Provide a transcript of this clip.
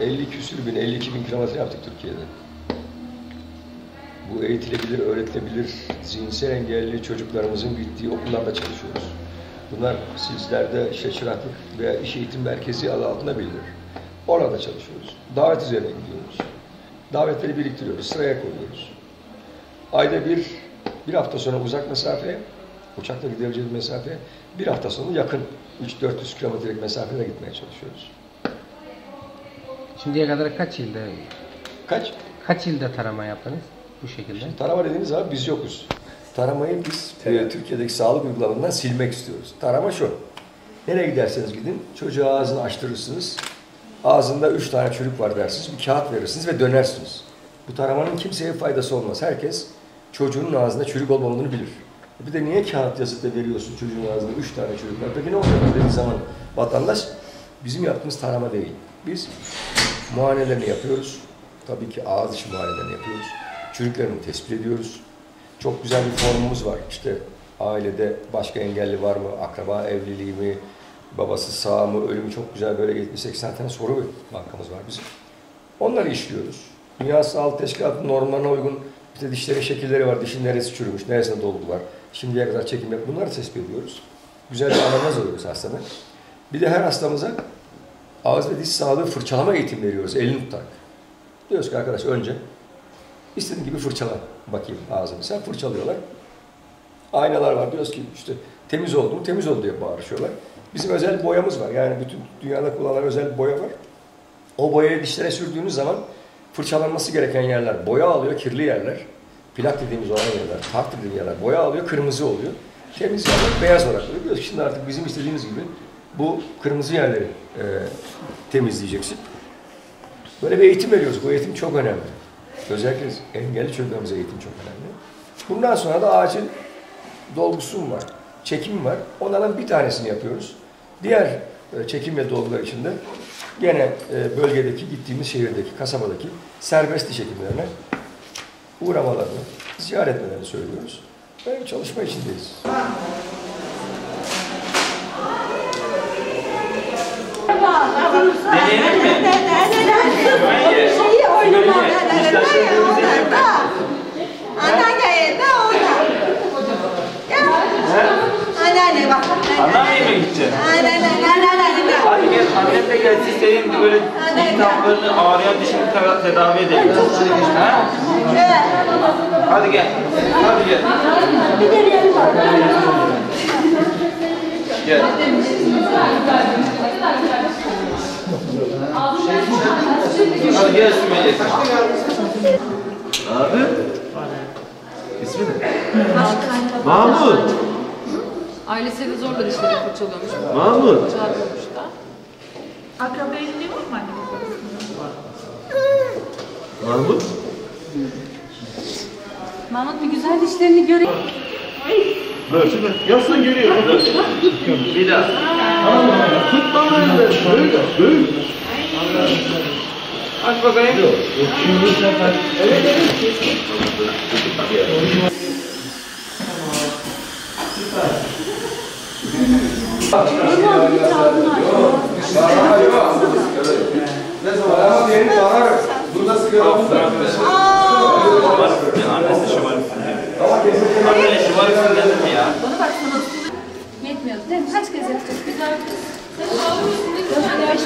50 küsür bin, 52 bin kilometre yaptık Türkiye'de. Bu eğitilebilir, öğretilebilir, zihinsel engelli çocuklarımızın gittiği okullarda çalışıyoruz. Bunlar sizlerde işte veya iş eğitim merkezi adı altında bilinir. Orada çalışıyoruz. Davet üzerine gidiyoruz. Davetleri biriktiriyoruz, sıraya koyuyoruz. Ayda bir, bir hafta sonra uzak mesafe, uçakla gidebileceğimiz mesafe, bir hafta sonra yakın 3-400 kilometrelik mesafede gitmeye çalışıyoruz. Şimdiye kadar kaç yılda Kaç? kaç yılda tarama yaptınız bu şekilde? Tarama dediğimiz zaman biz yokuz. Taramayı biz e, Türkiye'deki sağlık uygulamalarından silmek istiyoruz. Tarama şu. Nereye giderseniz gidin, çocuğa ağzını açtırırsınız. Ağzında üç tane çürük var dersiniz, bir kağıt verirsiniz ve dönersiniz. Bu taramanın kimseye faydası olmaz. Herkes çocuğunun ağzında çürük olmadığını bilir. Bir de niye kağıt yazıp da veriyorsun çocuğun ağzında üç tane çürük var? Peki ne oluyor dediği zaman vatandaş bizim yaptığımız tarama değil. Biz muayenelerini yapıyoruz. Tabii ki ağız içi muayenelerini yapıyoruz. Çürüklerini tespit ediyoruz. Çok güzel bir formumuz var. İşte ailede başka engelli var mı, akraba evliliği mi, babası sağ mı, ölümü çok güzel böyle 70-80 tane soru bankamız var bizim. Onları işliyoruz. Dünya Sağlık Teşkilatı normlarına uygun işte dişlerin şekilleri var, dişin neresi çürümüş, neresinde dolgu var. Şimdiye kadar çekim yap, bunları tespit ediyoruz. Güzel bir anamnez alıyoruz hastada. Bir de her hastamıza ağız ve diş sağlığı fırçalama eğitimi veriyoruz, elini tutarak. Diyoruz ki arkadaş önce istediğin gibi fırçala bakayım ağzını. Sen fırçalıyorlar. Aynalar var. Diyoruz ki işte temiz oldu mu temiz oldu diye bağırışıyorlar. Bizim özel boyamız var. Yani bütün dünyada kullanılan özel boya var. O boyayı dişlere sürdüğünüz zaman fırçalanması gereken yerler boya alıyor, kirli yerler. Plak dediğimiz olan yerler, tart dediğimiz yerler boya alıyor, kırmızı oluyor. Temiz yerler beyaz olarak oluyor. Şimdi artık bizim istediğimiz gibi bu kırmızı yerleri e, temizleyeceksin. Böyle bir eğitim veriyoruz. Bu eğitim çok önemli. Özellikle engelli çocuklarımıza eğitim çok önemli. Bundan sonra da acil dolgusum var, çekim var. Onlardan bir tanesini yapıyoruz. Diğer e, çekim ve dolgular için de gene e, bölgedeki, gittiğimiz şehirdeki, kasabadaki serbest diş hekimlerine uğramalarını, ziyaret etmelerini söylüyoruz. Böyle çalışma içindeyiz. Deneyelim mi? Şeyi oynama. Anneanne de orada. Gel. Anneanne bak. Anneanneye mi gideceksin? Anneanne, anneanne. Hadi gel annem de gelsin senin böyle iltihaplarını ağrıyan dişini te- tedavi edelim. Ha? Evet. Hadi gel. Hadi gel. Gel. Hadi gel Sümeyye. Abi. İsmi ne? Mahmut. Ailesi de zorla dişleri fırçalıyormuş. Mahmut. Çağırıyormuş da. Akraba evliliği var mı anne Mahmut. Mahmut bir güzel dişlerini göreyim. Böyle yazsın geliyor. Bir daha. Tutma böyle. Böyle. Böyle. Aç bakayım. Ne zaman? Ama yeni bağır. Burada sigara Annesi şımarık. Annesi şımarık dedim ya. Yetmiyor değil mi? Kaç kez yapacağız? Güzel. Dört beş